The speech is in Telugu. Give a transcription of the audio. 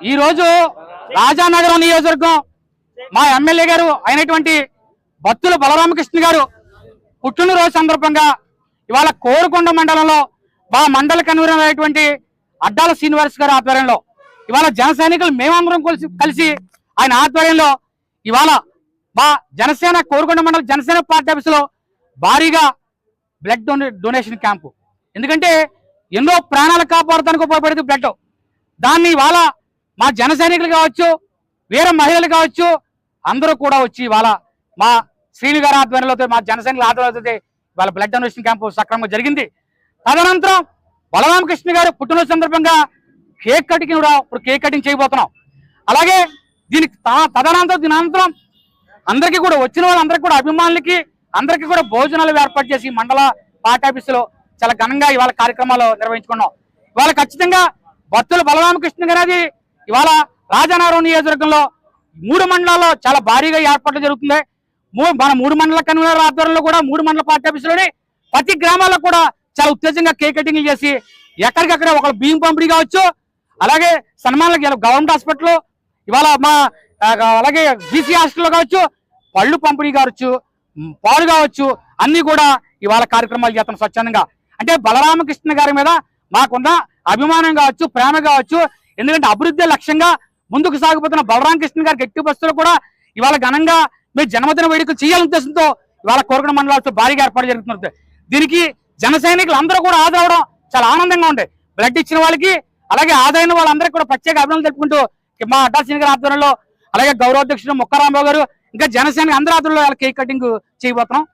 ఈ రోజు రాజానగరం నియోజకవర్గం మా ఎమ్మెల్యే గారు అయినటువంటి భక్తుల బలరామకృష్ణ గారు పుట్టినరోజు సందర్భంగా ఇవాళ కోరుకొండ మండలంలో మా మండల కన్వీనర్ అయినటువంటి అడ్డాల శ్రీనివాస్ గారి ఆధ్వర్యంలో ఇవాళ జన సైనికులు మేమందరం కలిసి కలిసి ఆయన ఆధ్వర్యంలో ఇవాళ మా జనసేన కోరుకొండ మండల జనసేన పార్టీ ఆఫీసులో భారీగా బ్లడ్ డొనే డొనేషన్ క్యాంపు. ఎందుకంటే ఎన్నో ప్రాణాలు కాపాడటానికి ఉపయోగపడేది బ్లడ్. దాన్ని ఇవాళ మా జన సైనికులు కావచ్చు వేరే మహిళలు కావచ్చు అందరూ కూడా వచ్చి ఇవాళ మా శ్రీని గారి ఆధ్వర్యంలో మా జన సైనికుల ఆధ్వర్యంలో బ్లడ్ డొనేషన్ క్యాంపు సక్రమంగా జరిగింది. తదనంతరం బలరామకృష్ణ గారు పుట్టినరోజు సందర్భంగా కేక్ కటింగ్ కూడా ఇప్పుడు కేక్ కటింగ్ చేయబోతున్నాం. అలాగే దీనికి తదనంతరం దీని అనంతరం అందరికీ కూడా వచ్చిన వాళ్ళందరికీ కూడా అభిమానులకి అందరికీ కూడా భోజనాలు ఏర్పాటు చేసి మండల పార్టీ ఆఫీసులో చాలా ఘనంగా ఇవాళ కార్యక్రమాలు నిర్వహించుకున్నాం. ఇవాళ ఖచ్చితంగా భక్తులు బలరామకృష్ణ గారి ఇవాళ రాజానగరం నియోజకవర్గంలో మూడు మండలాల్లో చాలా భారీగా ఏర్పాట్లు జరుగుతుంది మన మూడు మండల కన్వీనర్ ఆధ్వర్యంలో కూడా మూడు మండల పార్టీ ఆఫీసులోని ప్రతి గ్రామాల్లో కూడా చాలా ఉత్తేజంగా కేక్ కటింగ్ చేసి ఎక్కడికక్కడ ఒక బియ్యం పంపిణీ కావచ్చు అలాగే సన్మానాలకు గవర్నమెంట్ హాస్పిటల్ ఇవాళ మా అలాగే బీసీ హాస్టల్లో కావచ్చు పళ్ళు పంపిణీ కావచ్చు పాలు కావచ్చు అన్ని కూడా ఇవాళ కార్యక్రమాలు చేస్తాం స్వచ్ఛందంగా. అంటే బలరామకృష్ణ గారి మీద మాకున్న అభిమానం కావచ్చు ప్రేమ కావచ్చు ఎందుకంటే అభివృద్ధి లక్ష్యంగా ముందుకు సాగిపోతున్న బలరామకృష్ణ గారికి ఎట్టి బస్సులు కూడా ఇవాళ ఘనంగా మీరు జన్మదిన వేడుకలు చేయాలని ఉద్దేశంతో ఇవాళ కోరుకున్న మండలాలతో భారీగా ఏర్పాటు జరుగుతున్నది. దీనికి జన సైనికులు అందరూ కూడా ఆదరవడం చాలా ఆనందంగా ఉంది. బ్లడ్ ఇచ్చిన వాళ్ళకి అలాగే ఆదాయం వాళ్ళందరికీ కూడా ప్రత్యేక అభినందనలు తెలుపుకుంటూ మా అడ్డా సింగ్ గారి ఆధ్వర్యంలో అలాగే గౌరవాధ్యక్షుడు ముక్కారాంబాబు గారు ఇంకా జనసేన అందరి ఆధ్వర్యంలో వాళ్ళ కేక్ కటింగ్ చేయబోతున్నాం.